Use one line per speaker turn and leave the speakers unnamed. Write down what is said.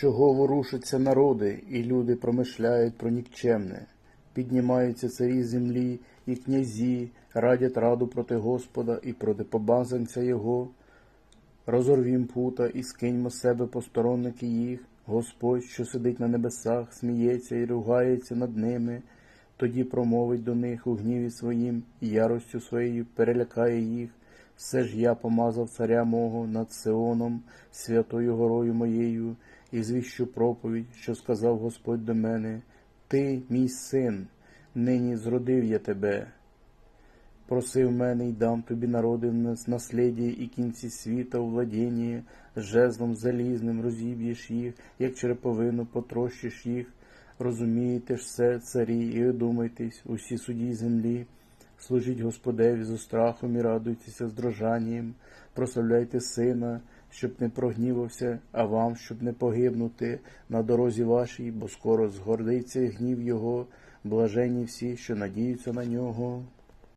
Чого ворушаться народи, і люди промишляють про нікчемне? Піднімаються царі землі і князі, радять раду проти Господа і проти побазанця Його. Розорвім пута і скиньмо себе посторонники їх. Господь, що сидить на небесах, сміється і ругається над ними. Тоді промовить до них у гніві своїм і яростю своєю перелякає їх. Все ж я помазав царя мого над Сеоном, святою горою моєю, і звіщу проповідь, що сказав Господь до мене: Ти, мій син, нині зродив я тебе. Просив мене й дам тобі народи в нас- наслідя і кінці світа у владінні, жезлом залізним розіб'єш їх, як череповину потрощиш їх. Розумієте ж все, царі, і одумайтесь, усі судді землі. Служіть Господеві зо страхом і радуйтеся з дрожанням, прославляйте сина, щоб не прогнівався, а вам, щоб не погибнути на дорозі вашій, бо скоро згордиться гнів його, блажені всі, що надіються на нього.